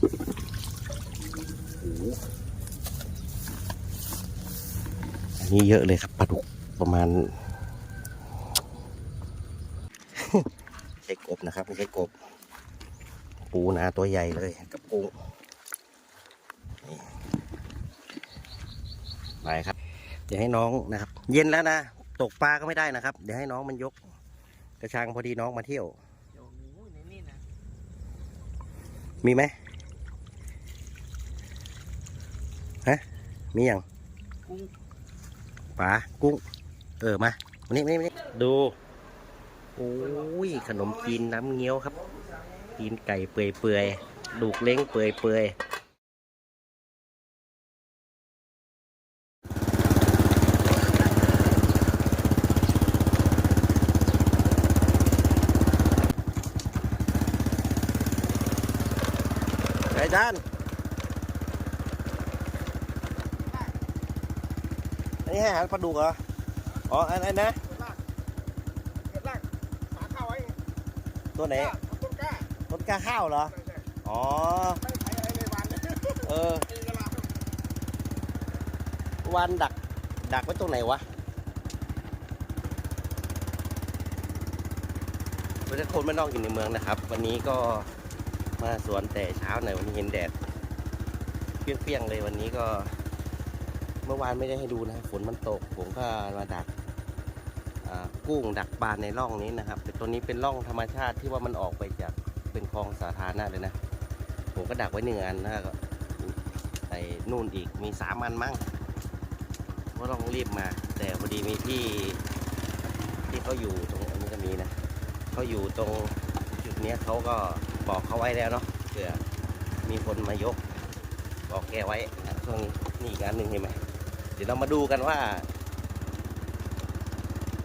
โอ้โหอันนี้เยอะเลยครับปลาดุกประมาณไม่ใช่กบนะครับ ไม่ใช่กบ ปูนาตัวใหญ่เลยกับปูนี่ไปครับ เดี๋ยวให้น้องนะครับ เย็นแล้วนะ ตกปลาก็ไม่ได้นะครับ เดี๋ยวให้น้องมันยก กระชังพอดีน้องมาเที่ยวเดี๋ยวโอ้ยในนี่นะมีไหมฮะ มีอย่างปลากุ้ง เออมาวันนี้วันนี้ดูโอ้ยขนมจีนน้ำเงี้ยวครับจีนไก่เปื่อยๆ ดูกเล้งเปื่อยเปื่อยไอ้จาน อันนี้ให้อาหารปลาดุกเหรอ อ๋อ อันอันนะ เกิดรากหาข้าวไว้ตัวไหน ต้นกล้าต้นกล้าข้าวเหรอใช่ใช่อ๋อ ไม่ใช้อะไรเลยวันเออเองกะลา วันดัก ดักไว้ตรงไหนวะเพื่อคนไม่นอกอยู่ในเมืองนะครับ วันนี้ก็มาสวนแต่เช้าหน่อยวันนี้เห็นแดดเปรี้ยงๆเลยวันนี้ก็ มื่อวานไม่ได้ให้ดูนะฝนมันตกผมก็มาดักกุ้งดักปลาในร่องนี้นะครับแต่ตัวนี้เป็นร่องธรรมชาติที่ว่ามันออกไปจากเป็นคลองสาธารณะเลยนะ ผมก็ดักไว้หนึ่งอันนะก็ไอ้นู่นอีกมีสามอันมั้งก็ต้องรีบมา แต่พอดีมีที่ที่เขาอยู่ตรงนี้ก็มีนะเขาอยู่ตรงจุดนี้เขาก็บอกเขาไว้แล้วเนาะเผื่อมีคนมายกบอกแกไว้นะช่วงนี้นี่อีกอันหนึ่งเห็นไหม ดี๋ยวเรามาดูกันว่า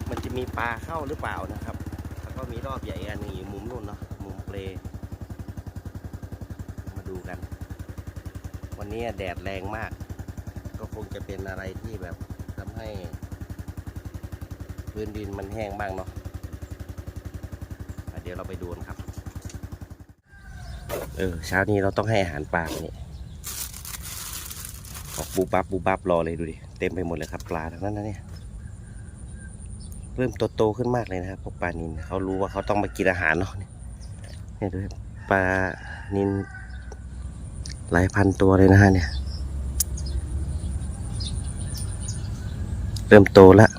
มันจะมีปลาเข้าหรือเปล่านะครับแล้วก็มีรอบใหญ่อันหนึงอยู่มุมนู่นเนาะมุมเปลมาดูกัน วันนี้แดดแรงมาก ก็คงจะเป็นอะไรที่แบบทำให้พื้นดินมันแห้งบ้างเนาะเดี๋ยวเราไปดูนครับ เออเช้านี้เราต้องให้อาหารปลาเนี่ยออกบูบับบูบับรอเลยดูดิ เต็มไปหมดเลยครับ ปลาทั้งนั้นนะเนี่ยเริ่มโตโตขึ้นมากเลยนะครับพวกปลานินเขารู้ว่าเขาต้องมากินอาหารเนาะเนี่ยนี่ดูครับปลานินหลายพันตัวเลยนะฮะเนี่ย เริ่มโตแล้ว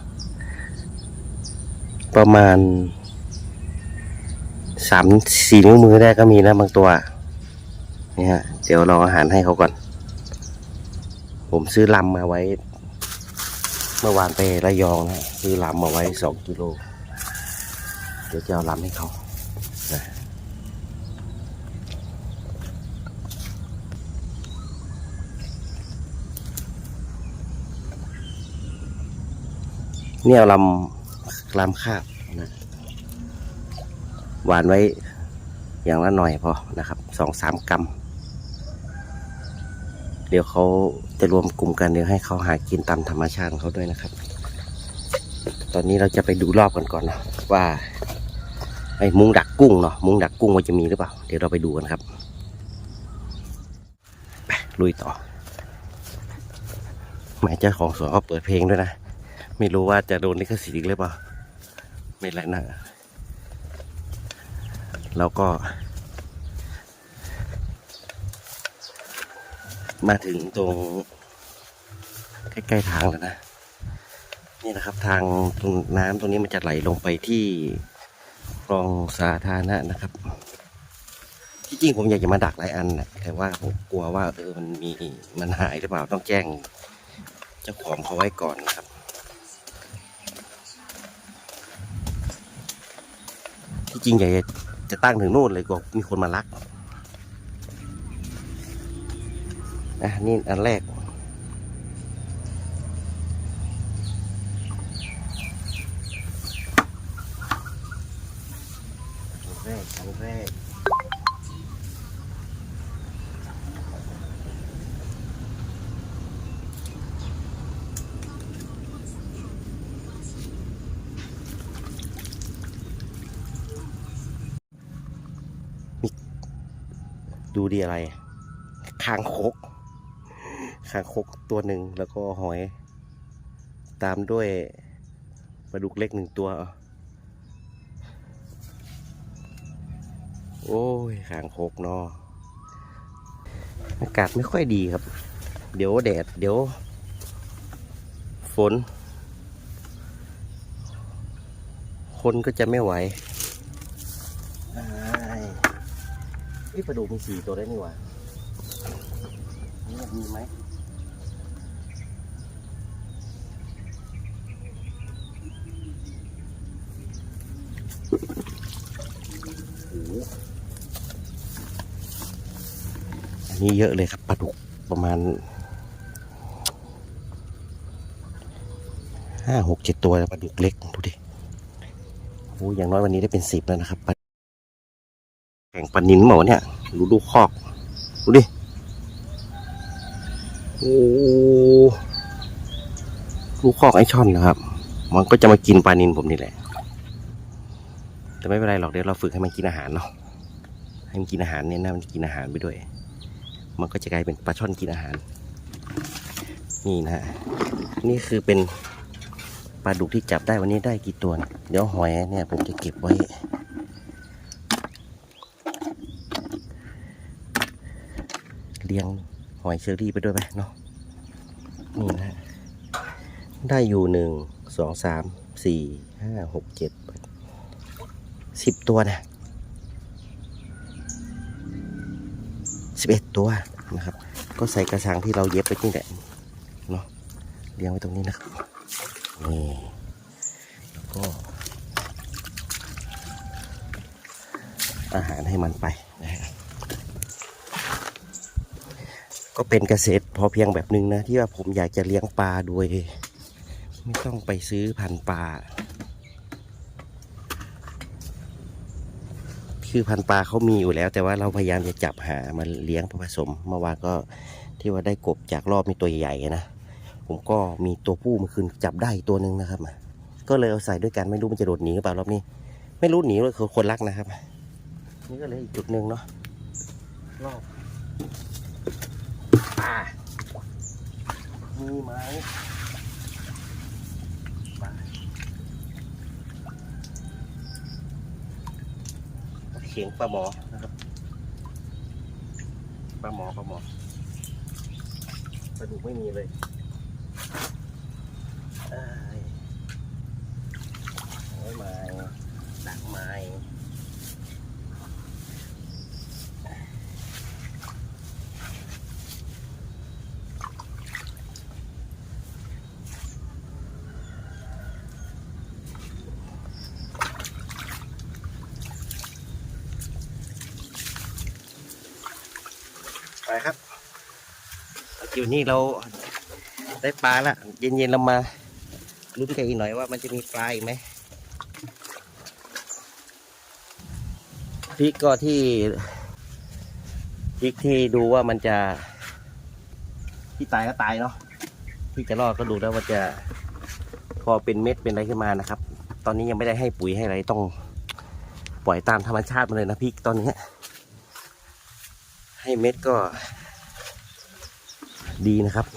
ประมาณสามสี่นิ้วมือได้ก็มีนะบางตัวนี่ฮะเดี๋ยวราอาหารให้เขาก่อน ผมซื้อลำมาไว้ เมื่อวานไประยองนะซื้อลำมาไว้สองกิโล เดี๋ยวจะเอาลำให้เขานะเนี่ยลำลำคาบนะหวานไว้อย่างละหน่อยพอนะครับสองสามกรัมเดี๋ยวเขา จะรวมกลุ่มกันเดี๋ยวให้เขาหากินตามธรรมชาติของเขาด้วยนะครับ ตอนนี้เราจะไปดูรอบกันก่อนนะว่าไอ้มุงดักกุ้งเนาะมุงดักกุ้งมันจะมีหรือเปล่า เดี๋ยวเราไปดูกันครับไปลุยต่อแหมเจ้าของสวนเขาเปิดเพลงด้วยนะ ไม่รู้ว่าจะโดนลิขสิทธิ์อีหรือเปล่า ไม่ไรนะแล้วก็ มาถึงตรงใกล้ๆทางแล้วนะ นี่นะครับทางตรงน้ำตรงนี้มันจะไหลลงไปที่คลองสาธารณะนะครับ ที่จริงผมอยากจะมาดักหลายอันนะแต่ว่าผมกลัวว่าเออมันมีมันหายหรือเปล่าต้องแจ้งเจ้าของเขาไว้ก่อนนะครับที่จริงอยากจะตั้งถึงนู่นเลยกลัวมีคนมาลัก นะนี่อันแรก อันแรก อันแรกดูดีอะไรคางคก คางคกตัวหนึ่งแล้วก็หอย ตามด้วยปลาดุกเล็กหนึ่งตัว โอ้ยคางคกเนาะอากาศไม่ค่อยดีครับ เดี๋ยวแดด เดี๋ยว ฝน คนก็จะไม่ไหวอ้ายเอ้ปลาดุกมีสี่ตัวได้นี่หว่านี่มีไหม โอ้โหอั นนี้เยอะเลยครับปลาดุกประมาณห้าหกเจ็ดตัวปลาดุกเล็กดูดิโอ้อย่างน้อยวันนี้ได้เป็นสิบแล้วนะครับปลาแข่งปลานินเหมาเนี่ยดูดูคอกดูดิโอ้ดูกคอกไอช่อนนะครับ มันก็จะมากินปลานินผมนี่แหละ แต่ไม่เป็นไรหรอกเดี๋ยวเราฝึกให้มันกินอาหารเนาะให้มันกินอาหารเนี่ยนะมันกินอาหารไปด้วย มันก็จะกลายเป็นปลาช่อนกินอาหาร นี่นะฮะนี่คือเป็นปลาดุกที่จับได้วันนี้ได้กี่ตัวนะเดี๋ยวหอยเนี่ยผมจะเก็บไว้ เลี้ยงหอยเชอรี่ไปด้วยไหมเนาะนี่นะฮะได้อยู่หนึ่งสองสามสี่ห้าหกเจ็ดสิบตัวนะ สิบเอ็ดตัวนะครับ ก็ใส่กระชังที่เราเย็บไปนี่แหละเนาะเลี้ยงไว้ตรงนี้นะครับนี่แล้วก็ อาหารให้มันไปนะฮะก็เป็นเกษตรพอเพียงแบบหนึ่งนะ ที่ว่าผมอยากจะเลี้ยงปลาโดย ไม่ต้องไปซื้อพันธุ์ปลา คือพันปลาเขามีอยู่แล้ว แต่ว่าเราพยายามจะจับหามาเลี้ยงผสมเมื่อวานก็ที่ว่าได้กบจากรอบมีตัวใหญ่ๆนะผมก็มีตัวผู้เมื่อคืนจับได้อีกตัวหนึ่งนะครับก็เลยเอาใส่ด้วยกันไม่รู้มันจะโดดหนีหรือเปล่ารอบนี้ ไม่รู้หนีเลยคือคนรักนะครับ นี่ก็เลยอีกจุดหนึ่งเนาะรอบปลามีไหมปลา เขียงปลาหมอนะครับปลาหมอปลาหมอปลาดุกไม่มีเลยไอ้อยไม้ดักไม้ ไปครับอยู่นี่เราได้ปลาละเย็นๆเรามาลุ้นกันอีกหน่อยว่ามันจะมีปลาอีกไหมพริกก็ที่พริกที่ดูว่ามันจะ ที่ตายก็ตายเนาะที่จะรอดก็ดูแล้วว่าจะ พอเป็นเม็ดเป็นอะไรขึ้นมานะครับ ตอนนี้ยังไม่ได้ให้ปุ๋ยให้อะไรต้อง ปล่อยตามธรรมชาติมาเลยนะพริกตอนนี้ ให้เม็ดก็ ดีนะครับ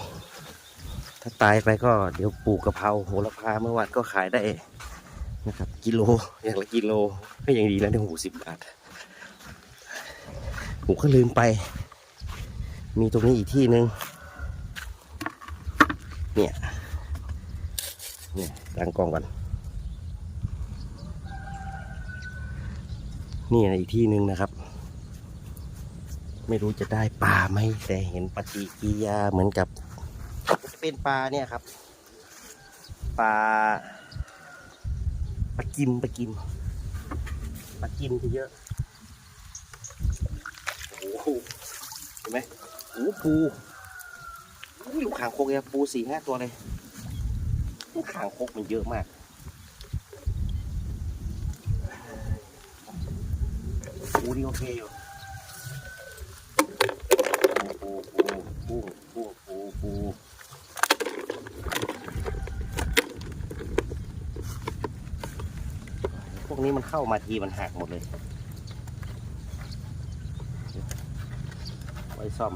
ถ้าตายไปก็เดี๋ยวปลูกกะเพราโหระพาเมื่อวานก็ขายได้นะครับ กิโลอย่างละกิโลก็ยังดีแล้วในหูสิบบาทผมก็ลืมไป มีตรงนี้อีกที่หนึ่งเนี่ยเนี่ยตั้งกล้องกันนี่นะอีกที่หนึ่งนะครับ ไม่รู้จะได้ปลาไหมแต่เห็นปฏิกิริยาเหมือนกับจะเป็นปลาเนี่ยครับปลาปลากิมปลากิมปลากิมจะเยอะโอ้โหเห็นไหมโอ้ปูอุ้ยลูกขางคกเนี่ยปูสี่ห้าตัวเลยขางคกมันเยอะมากปูนี่โอเคอยู่ นี้มันเข้ามาทีมันหักหมดเลย ไว้ซ่อม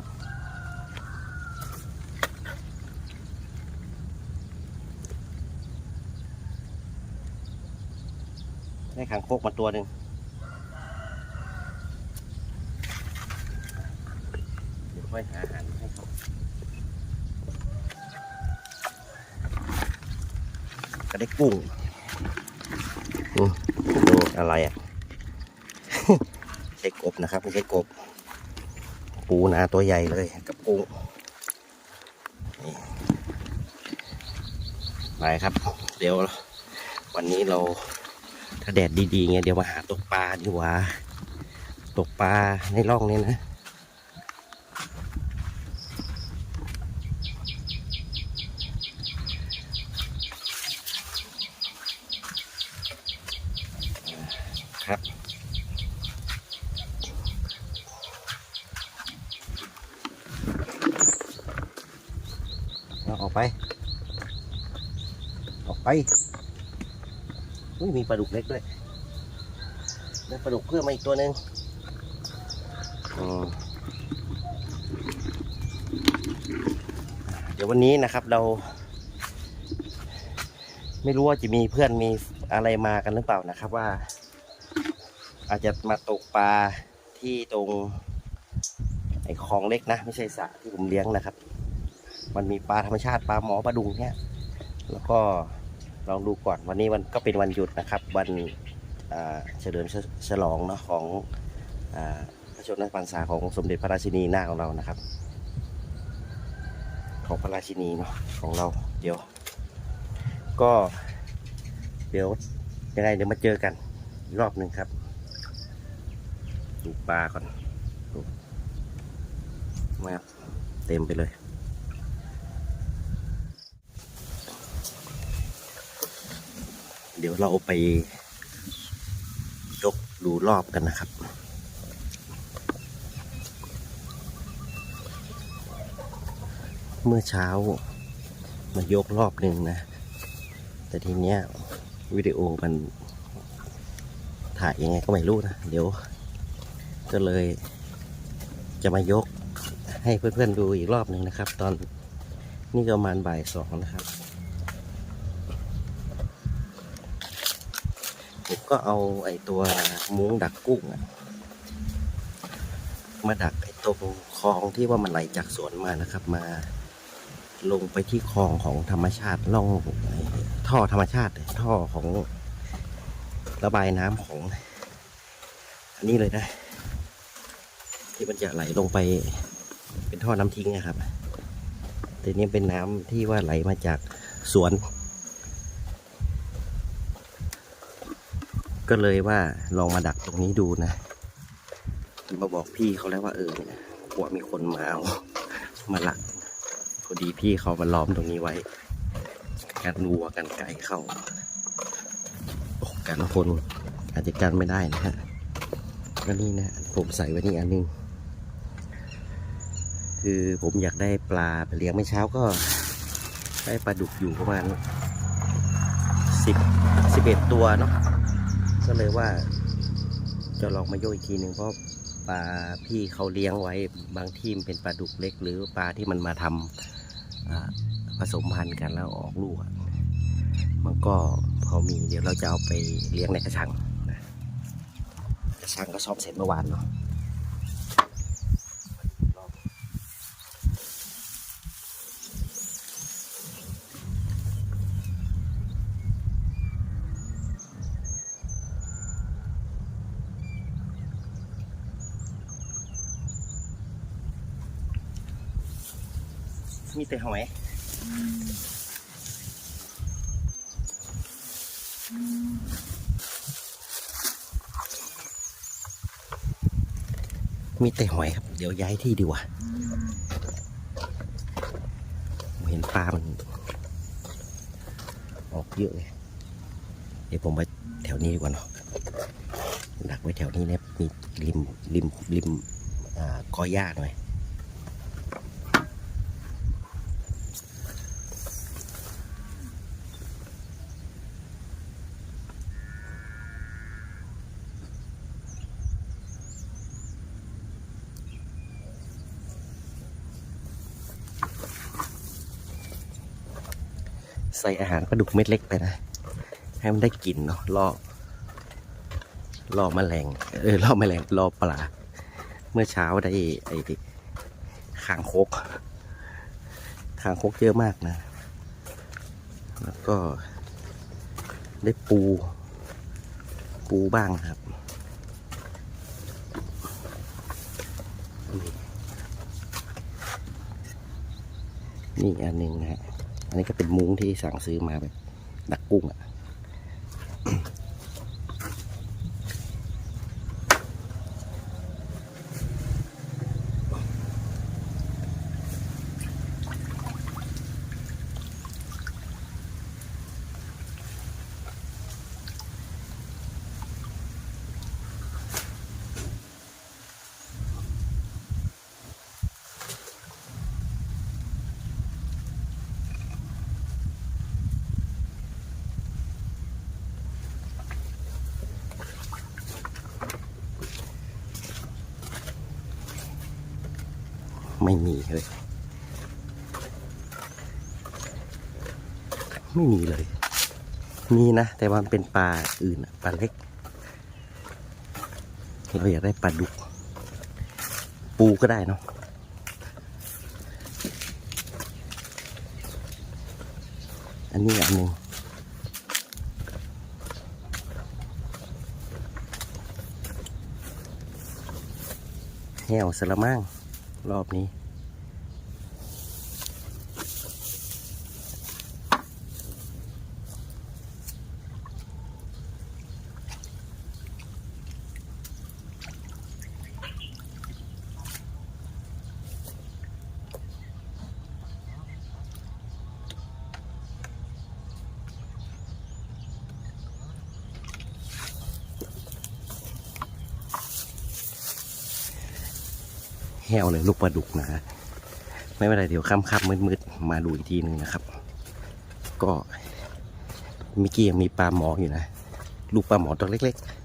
ได้ขังโคกมาตัวหนึ่งเดี๋ยวค่อยหาอาหารให้เขาก็ได้กุ้ง อะไรอะใช่กบนะครับไม่ใช่กบ ปูนาตัวใหญ่เลยกับกุ้งนี่ไปครับ เดี๋ยว วันนี้เราถ้าแดดดีๆเงี้ยเดี๋ยวมาหาตกปลาดีกว่า ตกปลาในร่องนี้นะ ครับเอาออกไป ออกไปอุ้ยมีปลาดุกเล็กด้วยได้ปลาดุกเพิ่มมาอีกตัวหนึ่งเดี๋ยววันนี้นะครับเรา ไม่รู้ว่าจะมีเพื่อนมีอะไรมากันหรือเปล่านะครับว่า อาจจะมาตกปลาที่ตรงไอ้คลองเล็กนะ ไม่ใช่สระที่ผมเลี้ยงนะครับ มันมีปลาธรรมชาติปลาหมอปลาดุงเนี่ยแล้วก็ลองดูก่อนวันนี้มันก็เป็นวันหยุดนะครับ วันเฉลิมฉลองเนาะของพระชนมพรรษาของสมเด็จพระราชินีนาถของเรานะครับ ของพระราชินีเนาะของเราเดี๋ยว ก็เดี๋ยวยังไงเดี๋ยวมาเจอกันอีกรอบหนึ่งครับ ดูปลาก่อนดูมาครับเต็มไปเลย เดี๋ยวเราไปยกดูรอบกันนะครับเมื่อเช้ามายกรอบหนึ่งนะ แต่ทีเนี้ยวิดีโอมันถ่ายยังไงก็ไม่รู้นะ เดี๋ยว ก็เลยจะมายกให้เพื่อนๆดูอีกรอบหนึ่งนะครับ ตอนนี่ประมาณบ่ายสองนะครับผมก็เอาไอ้ตัวมุ้งดักกุ้งมาดักไอ้ตรงคลองที่ว่ามันไหลจากสวนมานะครับ มาลงไปที่คลองของธรรมชาติล่องท่อธรรมชาติ ท่อของระบายน้ำของ อันนี้เลยนะ ที่มันจะไหลลงไปเป็นท่อน้ำทิ้งนะครับแต่นี่เป็นน้ำที่ว่าไหลมาจากสวน ก็เลยว่าลองมาดักตรงนี้ดูนะ มาบอกพี่เขาแล้วว่าเออกลัวมีคนมาเอามาหลักพอดีพี่เขามาล้อมตรงนี้ไว้กันวัวกันไก่เข้าโอ้กันคนอาจจะกันไม่ได้นะฮะก็นี่นะ ผมใส่ไว้นี่อันหนึง คือผมอยากได้ปลาไปเลี้ยงเมื่อเช้าก็ได้ปลาดุกอยู่ประมาณสิบสิบเอ็ดตัวเนาะก็เลยว่า จะลองมาโยกอีกทีหนึ่งเพราะปลาพี่เขาเลี้ยงไว้บางที่มันเป็นปลาดุกเล็ก หรือปลาที่มันมาทำผสมพันธุ์กันแล้วออกลูกมันก็พอมีเดี๋ยวเราจะเอาไปเลี้ยงในกระชังกระชังก็ซ่อมเสร็จเมื่อวานเนาะ มีแต่หอยมีแต่หอยครับ เดี๋ยวย้ายที่ดีกว่าผมเห็นปลา มัน ออกเยอะเลยเดี๋ยวผมไปแถวนี้ดีกว่าเนาะดักไว้แถวนี้นะมีริมริมริมอ่ากอหญ้าหน่อย ใส่อาหารปลาดุกเม็ดเล็กไปนะ ให้มันได้กลิ่นเนาะล่อล่อแมลงเออล่อแมลงล่อปลา เมื่อเช้าได้ไอ้คางคกคางคกเยอะมากนะ แล้วก็ได้ปู ปูบ้างครับนี่อันหนึ่งนะฮะ อันนี้ก็เป็นมุ้งที่สั่งซื้อมาแบบดักกุ้งอะ่ ไม่มีเลย ไม่มีเลย มีนะ แต่ว่ามันเป็นปลาอื่นปลาเล็ก เราอยากได้ปลาดุก ปูก็ได้เนาะอันนี้อันหนึ่งแหวสละมั่ง รอบนี้ ห้วเลยลูกปลาดุกนะไม่เป็นไรเดี๋ยวค่ำๆมืดๆมาดูอีกทีหนึ่งนะครับ ก็เมิกี้ยังมีปลาหมออยู่นะ ลูกปลาหมอตัวเล็ก ๆ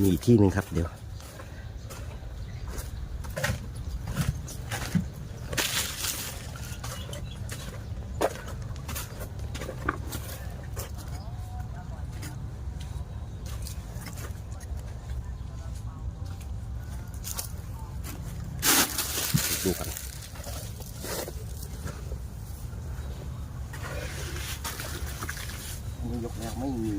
มีอีกที่หนึ่งครับเดี๋ยว ดูกันนี่ยกแล้วไม่มี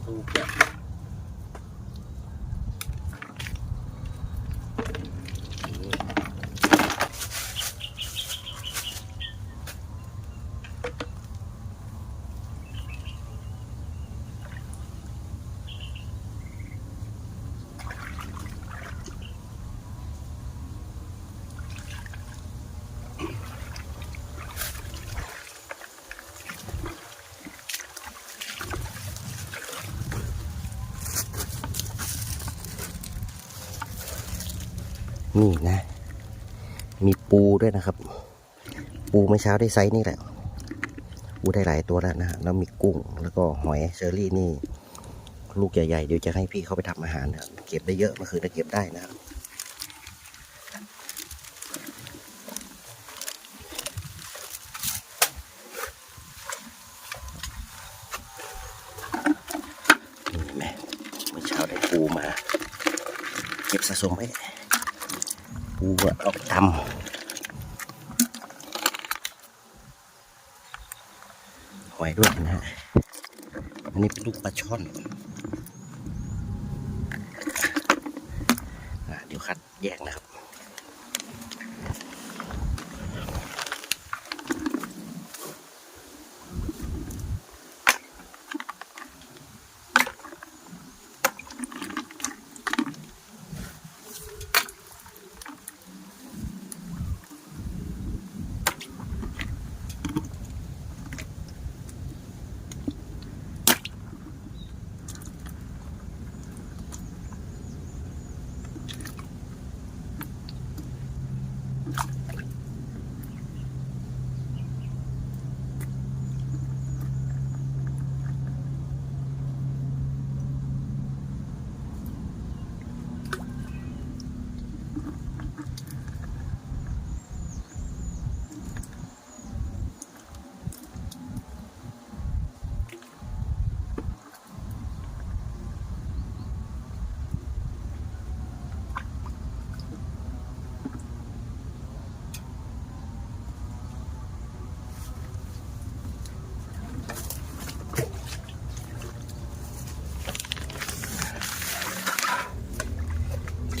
ไว้เทียบ นี่นะ มีปูด้วยนะครับ ปูเมื่อเช้าได้ไซส์นี่แหละปูได้หลายตัวแล้วนะแล้วมีกุ้งแล้วก็หอยเชอรี่นี่ ลูกใหญ่ๆเดี๋ยวจะให้พี่เขาไปทำอาหารนะเก็บได้เยอะเมื่อคืนได้เก็บได้นะครับนี่แม่เมื่อเช้าได้ปูมา เก็บสะสมไว้ ปูอะเอกตำหอยด้วยนะฮะอันนี้เป็นลูกปลาช่อนอเดี๋ยวคัดแยกนะครับ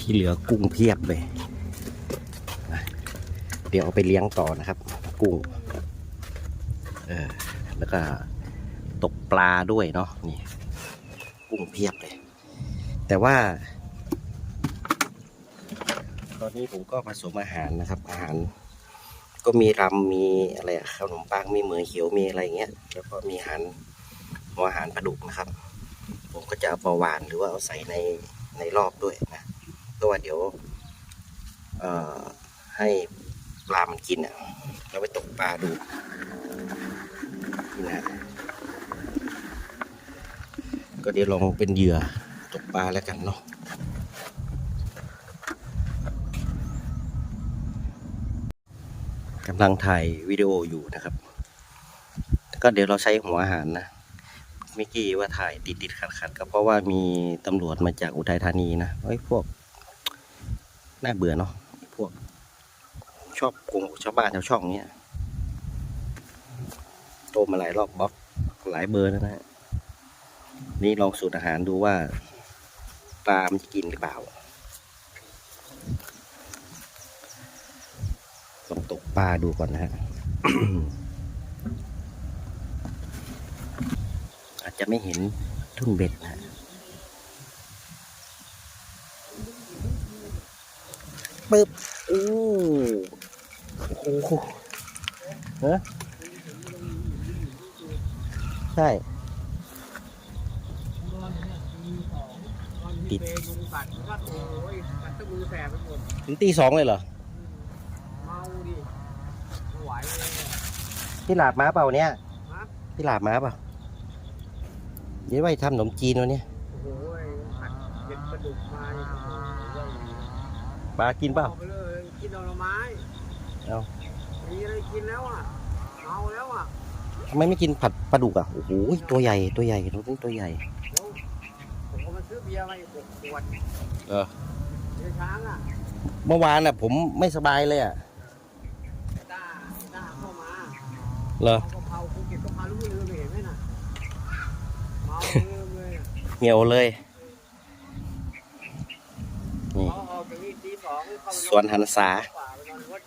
น ที่เหลือกุ้งเพียบเลย เดี๋ยวเอาไปเลี้ยงต่อนะครับ กุ้งแล้วก็ตกปลาด้วยเนาะนี่ กุ้งเพียบเลย แต่ว่า ตอนนี้ผมก็ผสมอาหารนะครับ อาหาร ก็มีรำมีอะไรขนมปังมีเหมือเขียวมีอะไรอย่างเงี้ย แล้วก็มีอาหารหัวอาหารปลาดุกนะครับ ผมก็จะเอาปลาวานหรือว่าเอาใส่ในในรอบด้วย พราะว่าเดี๋ยวให้ปลามันกินอะเราไปตกปลาดูนี่นะก็เดี๋ยวลองเป็นเหยื่อตกปลาแล้วกันเนาะกำลังถ่ายวิดีโออยู่นะครับ ก็เดี๋ยวเราใช้หัวอาหารนะเมื่อกี้ว่าถ่ายติดติดขัดขัดๆก็เพราะว่ามีตำรวจมาจากอุทัยธานีนะเฮ้พวก น่าเบื่อเนาะพวก ชอบโกงชาวบ้านชาวช่องเนี้ยโตมาหลายรอบบล็อกหลายเบอร์แล้วนะฮะนี่ลองสูตรอาหารดูว่าปลามันจะกินหรือเปล่าลองตกปลาดูก่อนนะฮะอาจจะไม่เห็นทุ่นเบ็ดนะฮะ ปึ๊บอู้โอ้โหเฮ้ใช่ติดเปยุงกัดมันก็โอ้ยกัดตะมือแสบไปหมดถึงตีสองเลยเหรอเมาดิไม่ไหวเลยเนี่ยพี่หลาบม้าเปล่าเนี่ยฮะพี่หลาบม้าเปล่าเดี๋ยวไว้ทำขนมจีนวันนี้ โอ้ยกัดเก็บกระดูกมาเนี่ยโอ้โห ปลากินเปล่าอไปเลยกินหน่อไม้เอามีอะไรกินแล้วอะเมาแล้วอะทำไมไม่กินผัดปลาดุกอะโอ้โหตัวใหญ่ตัวใหญ่ตัวนี้ตัวใหญ่แล้วผมก็มาซื้อเบียร์มาอีกหกขวดเออเบียร์ช้างอะเมื่อวานอะ ผมไม่สบายเลยอะต้าต้าเข้ามาเหรอเอากะเพราภูเก็ตกะเพราลูกเรือไม่เห็นไหมน่ะเมาลืมเลยอะเหี่ยวเลยนี่เขาออกจากนี่ตี สองเข้าไปสวนหันษากว่าไปนอนรถ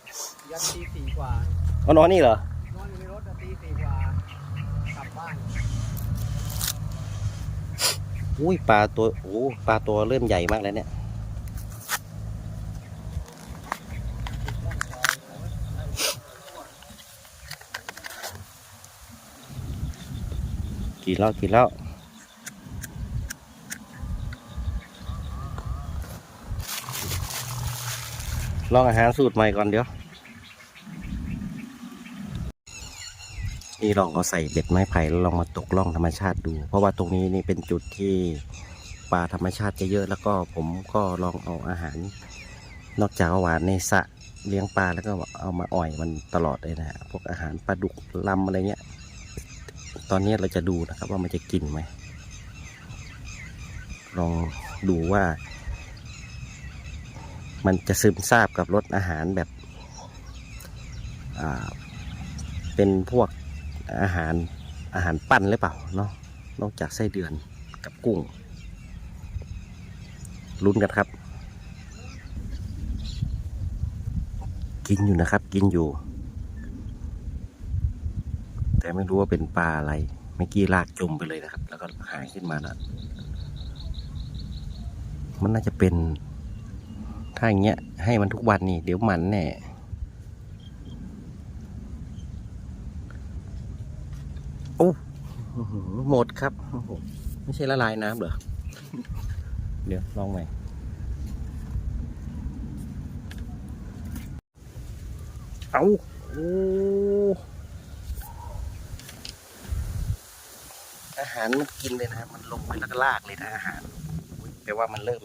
ยันตีสี่กว่าอ๋อนอนนี่เหรอ นอนอยู่ในรถอะตีสี่กว่ากลับบ้าน อุ้ยปลาตัว โอ้ปลาตัวเริ่มใหญ่มากแล้วเนี่ยกินแล้วกินแล้ ลองอาหารสูตรใหม่ก่อนเดี๋ยวนี่ลองเอาใส่เบ็ดไม้ไผ่แล้วลองมาตกล่องธรรมชาติดู เพราะว่าตรงนี้นี่เป็นจุดที่ปลาธรรมชาติจะเยอะแล้วก็ผมก็ลองเอาอาหาร นอกจากหวานในสระเลี้ยงปลาแล้วก็เอามาอ่อยมันตลอดเลยนะฮะพวกอาหารปลาดุกลำอะไรเงี้ย ตอนนี้เราจะดูนะครับว่ามันจะกินไหมลองดูว่า มันจะซึมซาบกับรสอาหารแบบเป็นพวกอาหารอาหารปั้นหรือเปล่าเนาะนอกจากไส้เดือนกับกุ้งลุ้นกันครับ กินอยู่นะครับ กินอยู่ แต่ไม่รู้ว่าเป็นปลาอะไรเมื่อกี้ลากจมไปเลยนะครับ แล้วก็หายขึ้นมาแล้วมันน่าจะเป็น ถ้าอย่างเงี้ยให้มันทุกวันนี่ เดี๋ยวมันแน่โอ้อื้อหือหมดครับ ไม่ใช่ละลายน้ำเหรอ เดี๋ยวลองใหม่เอาโอ้อาหารมันกินเลยนะ มันลงไปแล้วก็ลากเลยนะอาหารแปลว่ามันเริ่ม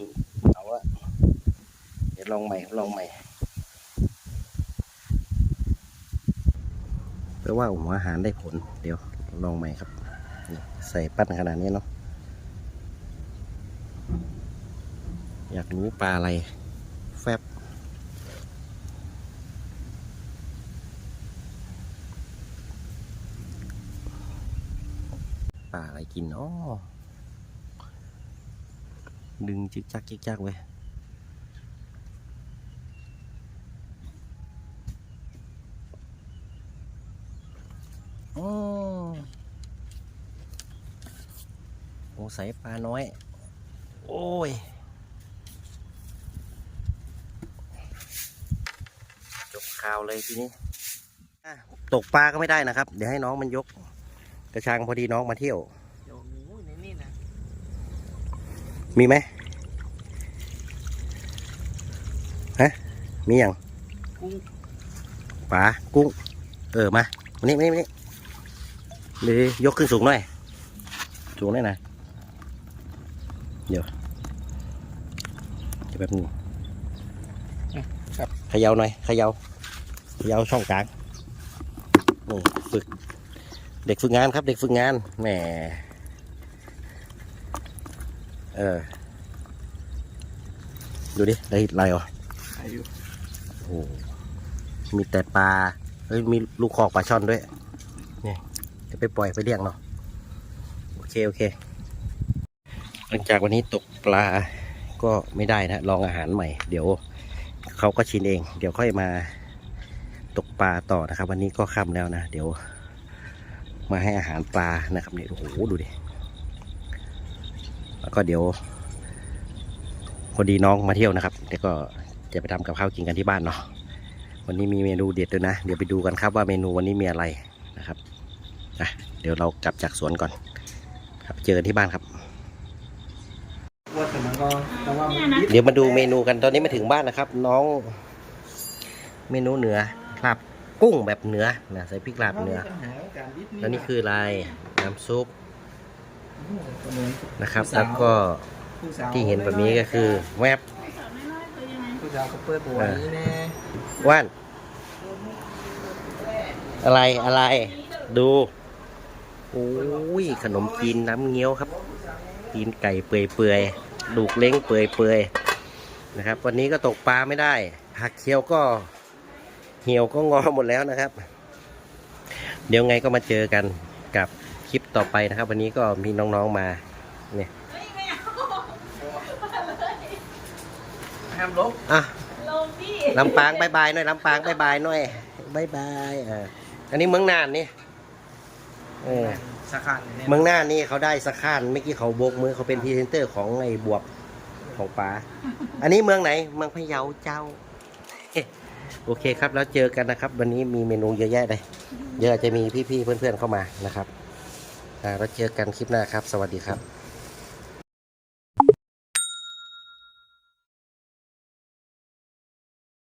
ดี๋ยวลองใหม่ครับลองใหม่แปลว่าหัวอาหารได้ผล เดี๋ยวลองใหม่ครับ ใส่ปั้นขนาดนี้เนาะอยากรู้ปลาอะไร แฟบปลาอะไรกินอ๋อดึงจิกจักจิกจักไว้ อืมโอ้ใส่ปลาน้อย โอ้ย จบข่าวเลยทีนี้อะตกปลาก็ไม่ได้นะครับ เดี๋ยวให้น้องมันยก กระชังพอดีน้องมาเที่ยวเดี๋ยวมีงูในนี่นะมีไหมฮะ มีอย่างกุ้ง ปลากุ้ง เออ มามานี่มานี่มานี่ เดี๋ยวยกขึ้นสูงหน่อย สูงหน่อยนะ เดี๋ยวจะแบบนี้เขย่าหน่อยเขย่าเขย่าช่องกลางนี่ฝึก เด็กฝึกงานครับ เด็กฝึกงาน แหม เออ ดูดิ ได้อะไรอะอายุโอ้โหมีแต่ปลา เฮ้ย มีลูกคอกปลาช่อนด้วยนี่ จะไปปล่อยไปเลี้ยงเนาะโอเค โอเค หลังจากวันนี้ตกปลาก็ไม่ได้นะ ลองอาหารใหม่ เดี๋ยวเขาก็ชินเอง เดี๋ยวค่อยมาตกปลาต่อนะครับ วันนี้ก็ค่ำแล้วนะ เดี๋ยว มาให้อาหารปลานะครับเนี่ยโอ้โหดูดิแล้วก็เดี๋ยวพอดีน้องมาเที่ยวนะครับเดี๋ยวก็จะไปทำกับข้าวกินกันที่บ้านเนาะวันนี้มีเมนูเด็ดด้วยนะ เดี๋ยวไปดูกันครับว่าเมนูวันนี้มีอะไรนะครับ อะเดี๋ยวเรากลับจากสวนก่อน ครับเจอกันที่บ้านครับว่าแต่มันก็แต่ว่ามันยึดเดี๋ยวมาดูเมนูกันตอนนี้มาถึงบ้านนะครับ น้องเมนูเหนือลาบกุ้งแบบเหนือนะใส่พริกลาบเหนือปัญหาการยึดแล้วนี่คืออะไรน้ำซุปประเมินนะครับผู้สาวแล้วก็ผู้สาวที่เห็นแบบนี้ก็คือแวบผู้สาวก็เปิดบัวนี่แน่ว่านอะไรอะไรดู โอ้ยขนมจีนน้ำเงี้ยวครับจีนไก่เปื่อยๆดูกเล้งเปื่อยๆนะครับ วันนี้ก็ตกปลาไม่ได้ผักเคี้ยวก็เหี่ยวก็งอหมดแล้วนะครับ เดี๋ยวไงก็มาเจอกันกับคลิปต่อไปนะครับ วันนี้ก็มีน้องๆมาเนี่ยห้ามลบอะลงพี่ลำปางบายบายหน่อยลำปางบายบายหน่อยบายบายอ่าอันนี้เมืองน่านนี่ เออ สาขาเนี่ยเมืองน่านนี่เขาได้สักขั้นเมื่อกี้เขาโบกมือเขาเป็นพรีเซนเตอร์ของไอ้บวบของป๋าอันนี้เมืองไหนเมืองพะเยาเจ้าเอ๊ะโอเคครับ แล้วเจอกันนะครับ วันนี้มีเมนูเยอะแยะเลยเดี๋ยวอาจจะมีพี่ๆเพื่อนๆเข้ามานะครับอ่าแล้วเจอกันคลิปหน้าครับ สวัสดีครับ